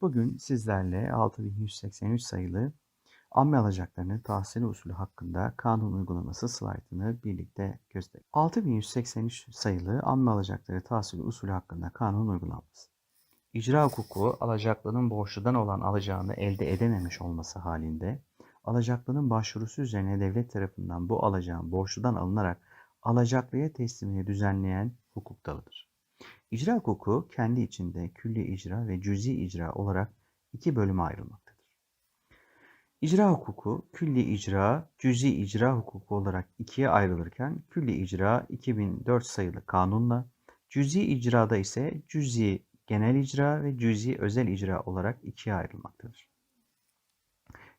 Bugün sizlerle 6183 sayılı amme alacaklarının tahsili usulü hakkında kanun uygulaması slaytını birlikte gösterelim. 6183 sayılı amme alacakları tahsili usulü hakkında kanun uygulanması. İcra hukuku alacaklının borçludan olan alacağını elde edememiş olması halinde alacaklının başvurusu üzerine devlet tarafından bu alacağın borçludan alınarak alacaklıya teslimini düzenleyen hukuk dalıdır. İcra hukuku kendi içinde külli icra ve cüzi icra olarak iki bölüme ayrılmaktadır. İcra hukuku külli icra, cüzi icra hukuku olarak ikiye ayrılırken külli icra 2004 sayılı kanunla, cüzi icrada ise cüzi genel icra ve cüzi özel icra olarak ikiye ayrılmaktadır.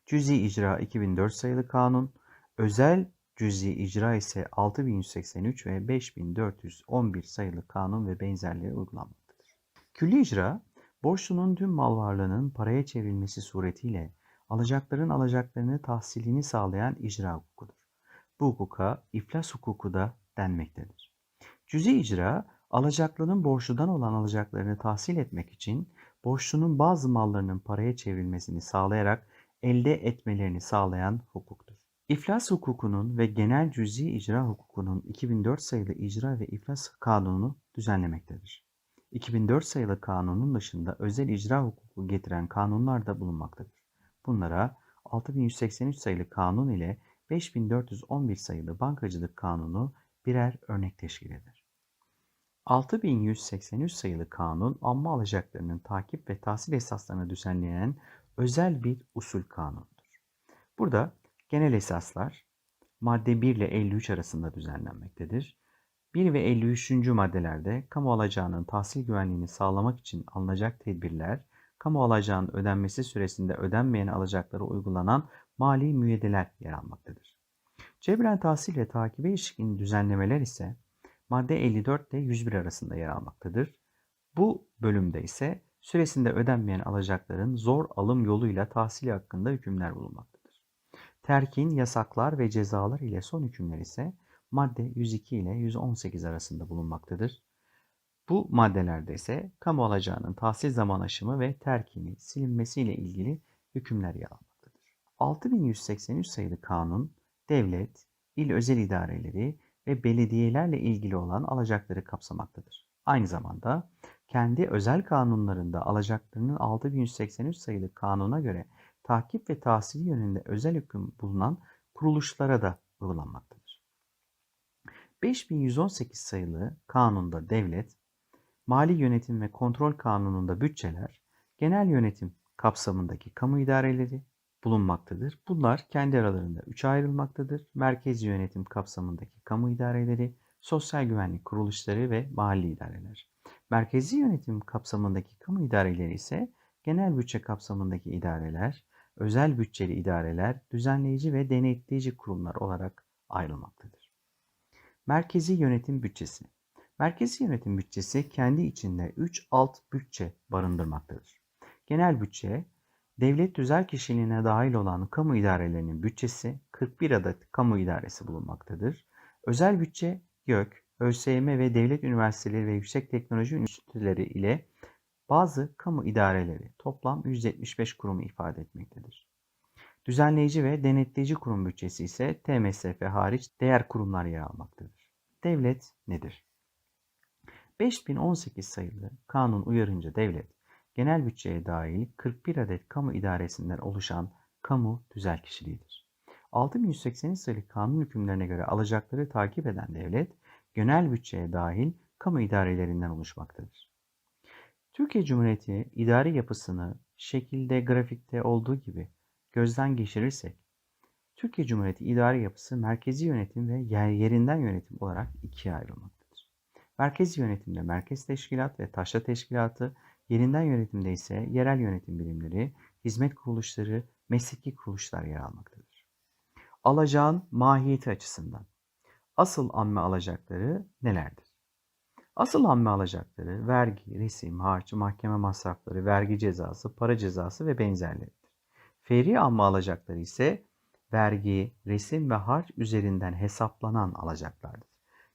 Cüzi icra 2004 sayılı kanun, özel cüzi icra ise 6183 ve 5411 sayılı kanun ve benzerleri uygulanmaktadır. Külli icra, borçlunun tüm mal varlığının paraya çevrilmesi suretiyle alacakların alacaklarını tahsilini sağlayan icra hukukudur. Bu hukuka iflas hukuku da denmektedir. Cüzi icra, alacaklının borçludan olan alacaklarını tahsil etmek için borçlunun bazı mallarının paraya çevrilmesini sağlayarak elde etmelerini sağlayan hukuktur. İflas hukukunun ve genel cüzi icra hukukunun 2004 sayılı icra ve iflas kanunu düzenlemektedir. 2004 sayılı kanunun dışında özel icra hukuku getiren kanunlar da bulunmaktadır. Bunlara 6183 sayılı kanun ile 5411 sayılı bankacılık kanunu birer örnek teşkil eder. 6183 sayılı kanun amma alacaklarının takip ve tahsil esaslarını düzenleyen özel bir usul kanunudur. Burada genel esaslar madde 1 ile 53 arasında düzenlenmektedir. 1 ve 53. maddelerde kamu alacağının tahsil güvenliğini sağlamak için alınacak tedbirler, kamu alacağının ödenmesi süresinde ödenmeyen alacaklara uygulanan mali müeyyideler yer almaktadır. Cebren tahsil ve takibe ilişkin düzenlemeler ise madde 54 ile 101 arasında yer almaktadır. Bu bölümde ise süresinde ödenmeyen alacakların zor alım yoluyla tahsili hakkında hükümler bulunmaktadır. Terkin, yasaklar ve cezalar ile son hükümler ise madde 102 ile 118 arasında bulunmaktadır. Bu maddelerde ise kamu alacağının tahsil zaman aşımı ve terkini, silinmesiyle ilgili hükümler yer almaktadır. 6183 sayılı kanun, devlet, il özel idareleri ve belediyelerle ilgili olan alacakları kapsamaktadır. Aynı zamanda kendi özel kanunlarında alacaklarının 6183 sayılı kanuna göre takip ve tahsili yönünde özel hüküm bulunan kuruluşlara da uygulanmaktadır. 5118 sayılı kanunda devlet, mali yönetim ve kontrol kanununda bütçeler, genel yönetim kapsamındaki kamu idareleri bulunmaktadır. Bunlar kendi aralarında üçe ayrılmaktadır. Merkezi yönetim kapsamındaki kamu idareleri, sosyal güvenlik kuruluşları ve mahalli idareler. Merkezi yönetim kapsamındaki kamu idareleri ise genel bütçe kapsamındaki idareler, özel bütçeli idareler, düzenleyici ve denetleyici kurumlar olarak ayrılmaktadır. Merkezi yönetim bütçesi Merkezi yönetim bütçesi kendi içinde 3 alt bütçe barındırmaktadır. Genel bütçe, devlet tüzel kişiliğine dahil olan kamu idarelerinin bütçesi 41 adet kamu idaresi bulunmaktadır. Özel bütçe, YÖK, ÖSYM ve devlet üniversiteleri ve yüksek teknoloji üniversiteleri ile bazı kamu idareleri toplam 175 kurumu ifade etmektedir. Düzenleyici ve denetleyici kurum bütçesi ise TMSF hariç diğer kurumlar yer almaktadır. Devlet nedir? 5018 sayılı kanun uyarınca devlet, genel bütçeye dahil 41 adet kamu idaresinden oluşan kamu tüzel kişiliğidir. 6180 sayılı kanun hükümlerine göre alacakları takip eden devlet, genel bütçeye dahil kamu idarelerinden oluşmaktadır. Türkiye Cumhuriyeti idari yapısını şekilde grafikte olduğu gibi gözden geçirirsek, Türkiye Cumhuriyeti idari yapısı merkezi yönetim ve yerinden yönetim olarak ikiye ayrılmaktadır. Merkezi yönetimde merkez teşkilat ve taşra teşkilatı, yerinden yönetimde ise yerel yönetim birimleri, hizmet kuruluşları, mesleki kuruluşlar yer almaktadır. Alacağın mahiyeti açısından asıl amme alacakları nelerdir? Asıl amme alacakları vergi, resim, harç, mahkeme masrafları, vergi cezası, para cezası ve benzerleridir. Feri amme alacakları ise vergi, resim ve harç üzerinden hesaplanan alacaklardır.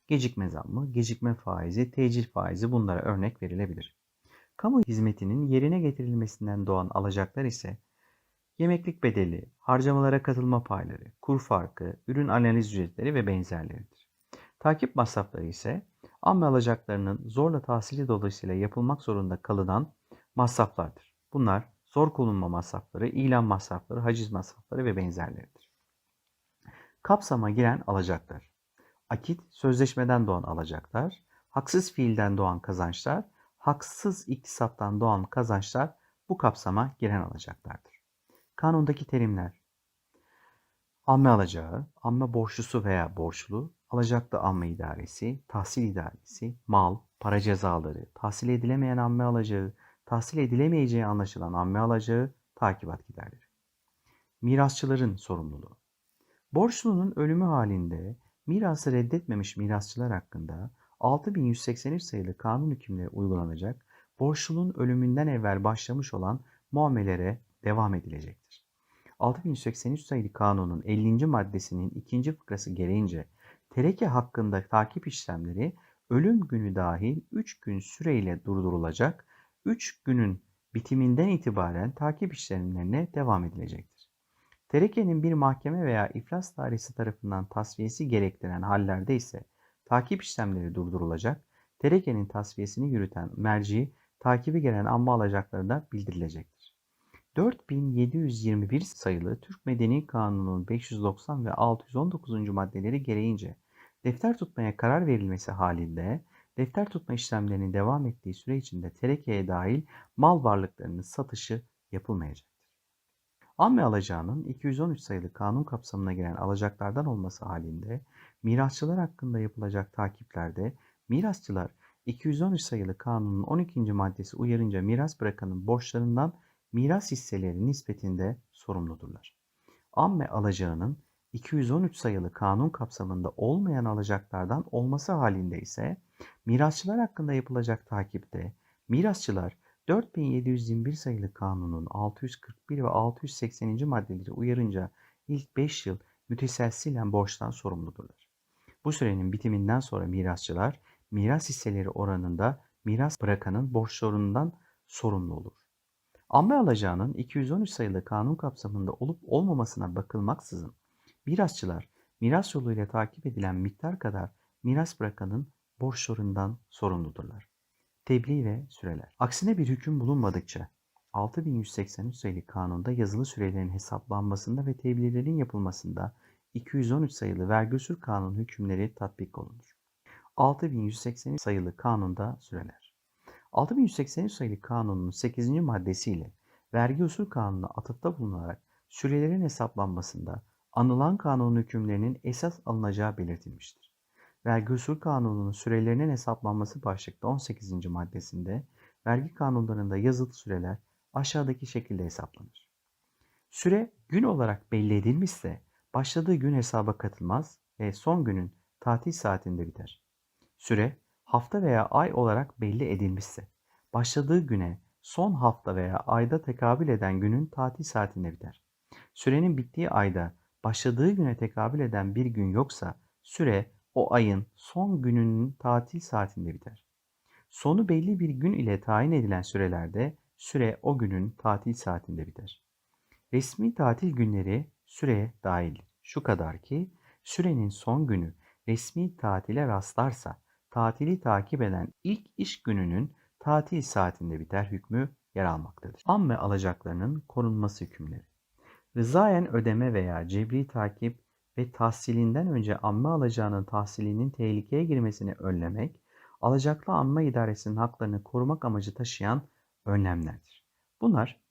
Gecikme zammı, gecikme faizi, tecil faizi bunlara örnek verilebilir. Kamu hizmetinin yerine getirilmesinden doğan alacaklar ise yemeklik bedeli, harcamalara katılma payları, kur farkı, ürün analiz ücretleri ve benzerleridir. Takip masrafları ise amme alacaklarının zorla tahsili dolayısıyla yapılmak zorunda kalınan masraflardır. Bunlar zor kullanma masrafları, ilan masrafları, haciz masrafları ve benzerleridir. Kapsama giren alacaklar. Akit, sözleşmeden doğan alacaklar, haksız fiilden doğan kazançlar, haksız iktisaptan doğan kazançlar bu kapsama giren alacaklardır. Kanundaki terimler Amme alacağı, amme borçlusu veya borçlu, alacaklı amme idaresi, tahsil idaresi, mal, para cezaları, tahsil edilemeyen amme alacağı, tahsil edilemeyeceği anlaşılan amme alacağı, takibat giderleri. Mirasçıların sorumluluğu. Borçlunun ölümü halinde mirası reddetmemiş mirasçılar hakkında 6183 sayılı kanun hükümleri uygulanacak, borçlunun ölümünden evvel başlamış olan muamelere devam edilecektir. 6183 sayılı kanunun 50. maddesinin ikinci fıkrası gereğince tereke hakkında takip işlemleri ölüm günü dahil 3 gün süreyle durdurulacak, 3 günün bitiminden itibaren takip işlemlerine devam edilecektir. Terekenin bir mahkeme veya iflas dairesi tarafından tasfiyesi gerektiren hallerde ise takip işlemleri durdurulacak, terekenin tasfiyesini yürüten merci takibi gelen amma alacaklarına bildirilecektir. 4721 sayılı Türk Medeni Kanunu'nun 590 ve 619. maddeleri gereğince defter tutmaya karar verilmesi halinde defter tutma işlemlerinin devam ettiği süre içinde terekeye dahil mal varlıklarının satışı yapılmayacaktır. Amme alacağının 213 sayılı kanun kapsamına giren alacaklardan olması halinde mirasçılar hakkında yapılacak takiplerde mirasçılar 213 sayılı kanunun 12. maddesi uyarınca miras bırakanın borçlarından miras hisseleri nispetinde sorumludurlar. Amme alacağının 213 sayılı kanun kapsamında olmayan alacaklardan olması halinde ise mirasçılar hakkında yapılacak takipte mirasçılar 4721 sayılı kanunun 641 ve 680. maddeleri uyarınca ilk 5 yıl müteselsilen borçtan sorumludurlar. Bu sürenin bitiminden sonra mirasçılar miras hisseleri oranında miras bırakanın borçlarından sorumlu olur. Amme alacağının 213 sayılı kanun kapsamında olup olmamasına bakılmaksızın mirasçılar miras yoluyla takip edilen miktar kadar miras bırakanın borçlarından sorumludurlar. Tebliğ ve süreler. Aksine bir hüküm bulunmadıkça 6183 sayılı kanunda yazılı sürelerin hesaplanmasında ve tebliğlerin yapılmasında 213 sayılı vergi usul kanun hükümleri tatbik olunur. 6183 sayılı kanunda süreler. 6183 sayılı kanunun 8. maddesiyle vergi usul kanununa atıfta bulunarak sürelerin hesaplanmasında anılan kanun hükümlerinin esas alınacağı belirtilmiştir. Vergi usul kanununun sürelerinin hesaplanması başlıkta 18. maddesinde vergi kanunlarında yazılı süreler aşağıdaki şekilde hesaplanır. Süre gün olarak belli edilmişse başladığı gün hesaba katılmaz ve son günün tatil saatinde biter. Süre hafta veya ay olarak belli edilmişse başladığı güne son hafta veya ayda tekabül eden günün tatil saatinde biter. Sürenin bittiği ayda başladığı güne tekabül eden bir gün yoksa süre o ayın son gününün tatil saatinde biter. Sonu belli bir gün ile tayin edilen sürelerde süre o günün tatil saatinde biter. Resmi tatil günleri süreye dahil. Şu kadar ki sürenin son günü resmi tatile rastlarsa tatili takip eden ilk iş gününün tatil saatinde biter hükmü yer almaktadır. Amme alacaklarının korunması hükümleri. Rızayen ödeme veya cebri takip ve tahsilinden önce amme alacağının tahsilinin tehlikeye girmesini önlemek, alacaklı amme idaresinin haklarını korumak amacı taşıyan önlemlerdir. Bunlar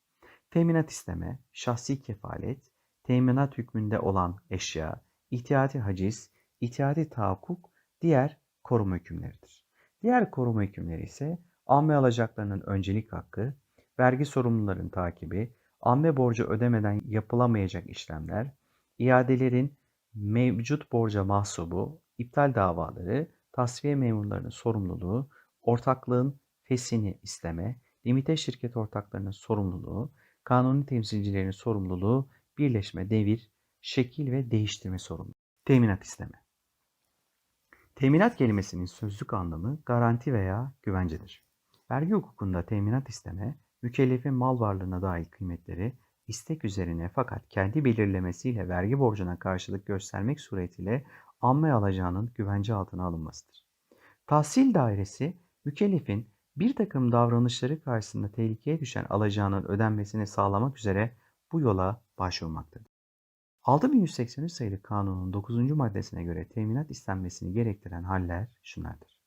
teminat isteme, şahsi kefalet, teminat hükmünde olan eşya, ihtiyati haciz, ihtiyati tahakkuk, diğer koruma hükümleridir. Diğer koruma hükümleri ise amme alacaklarının öncelik hakkı, vergi sorumluların takibi, amme borcu ödemeden yapılamayacak işlemler, iadelerin mevcut borca mahsubu, iptal davaları, tasfiye memurlarının sorumluluğu, ortaklığın fesini isteme, limite şirket ortaklarının sorumluluğu, kanuni temsilcilerin sorumluluğu, birleşme, devir, şekil ve değiştirme sorumluluğu. Teminat isteme. Teminat kelimesinin sözlük anlamı garanti veya güvencedir. Vergi hukukunda teminat isteme, mükellefin mal varlığına dair kıymetleri istek üzerine fakat kendi belirlemesiyle vergi borcuna karşılık göstermek suretiyle amme alacağının güvence altına alınmasıdır. Tahsil dairesi, mükellefin bir takım davranışları karşısında tehlikeye düşen alacağının ödenmesini sağlamak üzere bu yola başvurmaktadır. 6183 sayılı kanunun 9. maddesine göre teminat istenmesini gerektiren haller şunlardır.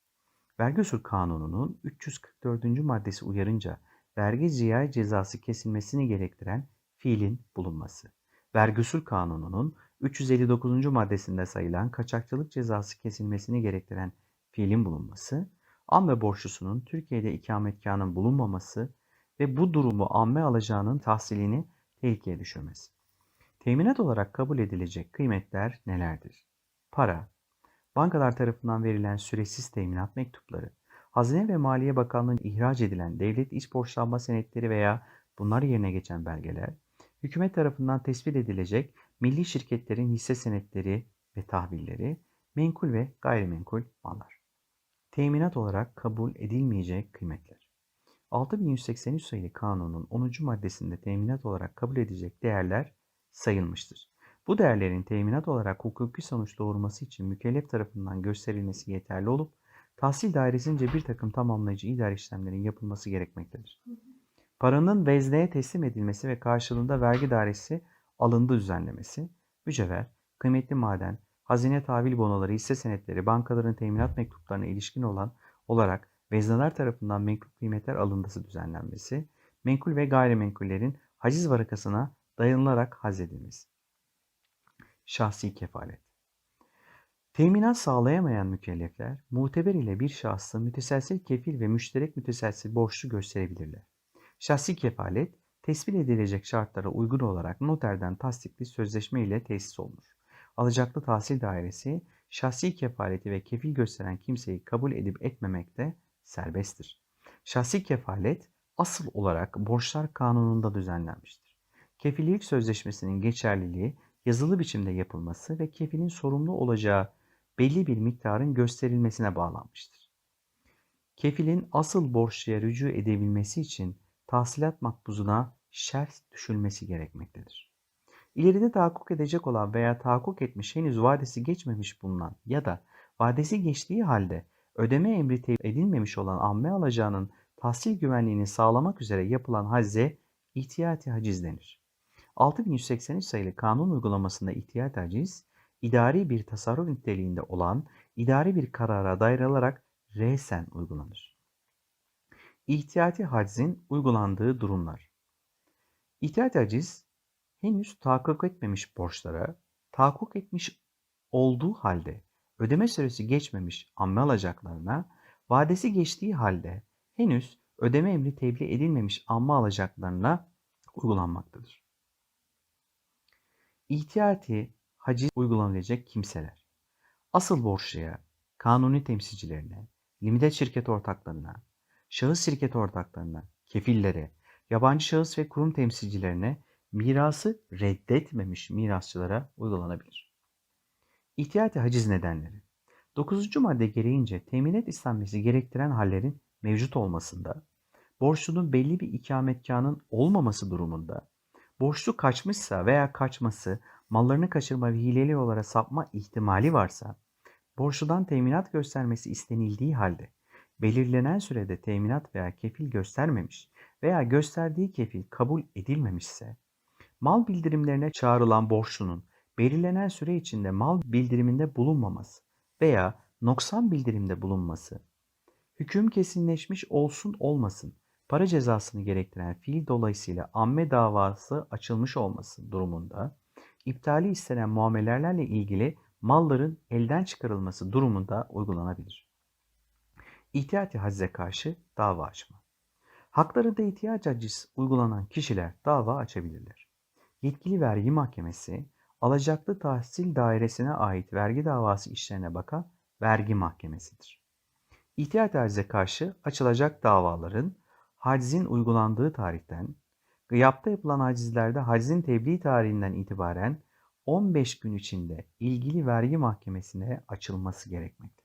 Vergi usul kanununun 344. maddesi uyarınca vergi ziyaret cezası kesilmesini gerektiren fiilin bulunması. Vergi usul kanununun 359. maddesinde sayılan kaçakçılık cezası kesilmesini gerektiren fiilin bulunması, amme borçlusunun Türkiye'de ikametgahının bulunmaması ve bu durumu amme alacağının tahsilini tehlikeye düşürmesi. Teminat olarak kabul edilecek kıymetler nelerdir? Para, bankalar tarafından verilen süresiz teminat mektupları, Hazine ve Maliye Bakanlığı'nın ihraç edilen devlet iç borçlanma senetleri veya bunlar yerine geçen belgeler, hükümet tarafından tespit edilecek milli şirketlerin hisse senetleri ve tahvilleri, menkul ve gayrimenkul mallar. Teminat olarak kabul edilmeyecek kıymetler. 6183 sayılı kanunun 10. maddesinde teminat olarak kabul edilecek değerler sayılmıştır. Bu değerlerin teminat olarak hukuki sonuç doğurması için mükellef tarafından gösterilmesi yeterli olup tahsil dairesince bir takım tamamlayıcı idari işlemlerin yapılması gerekmektedir. Paranın vezneye teslim edilmesi ve karşılığında vergi dairesi alındı düzenlemesi, mücevher, kıymetli maden, hazine tahvil bonoları, hisse senetleri, bankaların teminat mektuplarına ilişkin olan olarak vezneler tarafından menkul kıymetler alındısı düzenlenmesi, menkul ve gayrimenkullerin haciz varakasına dayanılarak hazredilmesi. Şahsi kefalet Teminat sağlayamayan mükellefler, muteber ile bir şahsı müteselsil kefil ve müşterek müteselsil borçlu gösterebilirler. Şahsi kefalet, tespit edilecek şartlara uygun olarak noterden tasdikli sözleşme ile tesis olunur. Alacaklı tahsil dairesi, şahsi kefaleti ve kefil gösteren kimseyi kabul edip etmemekte serbesttir. Şahsi kefalet, asıl olarak borçlar kanununda düzenlenmiştir. Kefillik sözleşmesinin geçerliliği yazılı biçimde yapılması ve kefilin sorumlu olacağı belli bir miktarın gösterilmesine bağlanmıştır. Kefilin asıl borçluya rücu edebilmesi için tahsilat makbuzuna şerh düşülmesi gerekmektedir. İleride tahakkuk edecek olan veya tahakkuk etmiş henüz vadesi geçmemiş bulunan ya da vadesi geçtiği halde ödeme emri tevkif edilmemiş olan amme alacağının tahsil güvenliğini sağlamak üzere yapılan hacze ihtiyati haciz denir. 6183 sayılı kanun uygulamasında ihtiyat haciz, idari bir tasarruf niteliğinde olan idari bir karara dayanılarak resen uygulanır. İhtiyati hacizin uygulandığı durumlar. İhtiyati haciz henüz tahakkuk etmemiş borçlara tahakkuk etmiş olduğu halde ödeme süresi geçmemiş amme alacaklarına vadesi geçtiği halde henüz ödeme emri tebliğ edilmemiş amme alacaklarına uygulanmaktadır. İhtiyati haciz uygulanabilecek kimseler. Asıl borçluya, kanuni temsilcilerine, limite şirket ortaklarına, şahıs şirket ortaklarına, kefillere, yabancı şahıs ve kurum temsilcilerine mirası reddetmemiş mirasçılara uygulanabilir. İhtiyati haciz nedenleri 9. madde gereğince teminat istenmesi gerektiren hallerin mevcut olmasında, borçlunun belli bir ikametgahının olmaması durumunda, borçlu kaçmışsa veya kaçması, mallarını kaçırma ve hileli olarak sapma ihtimali varsa, borçludan teminat göstermesi istenildiği halde, belirlenen sürede teminat veya kefil göstermemiş veya gösterdiği kefil kabul edilmemişse, mal bildirimlerine çağrılan borçlunun belirlenen süre içinde mal bildiriminde bulunmaması veya noksan bildirimde bulunması, hüküm kesinleşmiş olsun olmasın, para cezasını gerektiren fiil dolayısıyla amme davası açılmış olması durumunda, iptali istenen muamelelerle ilgili malların elden çıkarılması durumunda uygulanabilir. İhtiyati hacize karşı dava açma. Haklarında ihtiyaç aciz uygulanan kişiler dava açabilirler. Yetkili vergi mahkemesi, alacaklı tahsil dairesine ait vergi davası işlerine bakan vergi mahkemesidir. İhtiyat acize karşı açılacak davaların hacizin uygulandığı tarihten, gıyapta yapılan hacizlerde hacizin tebliğ tarihinden itibaren 15 gün içinde ilgili vergi mahkemesine açılması gerekmektedir.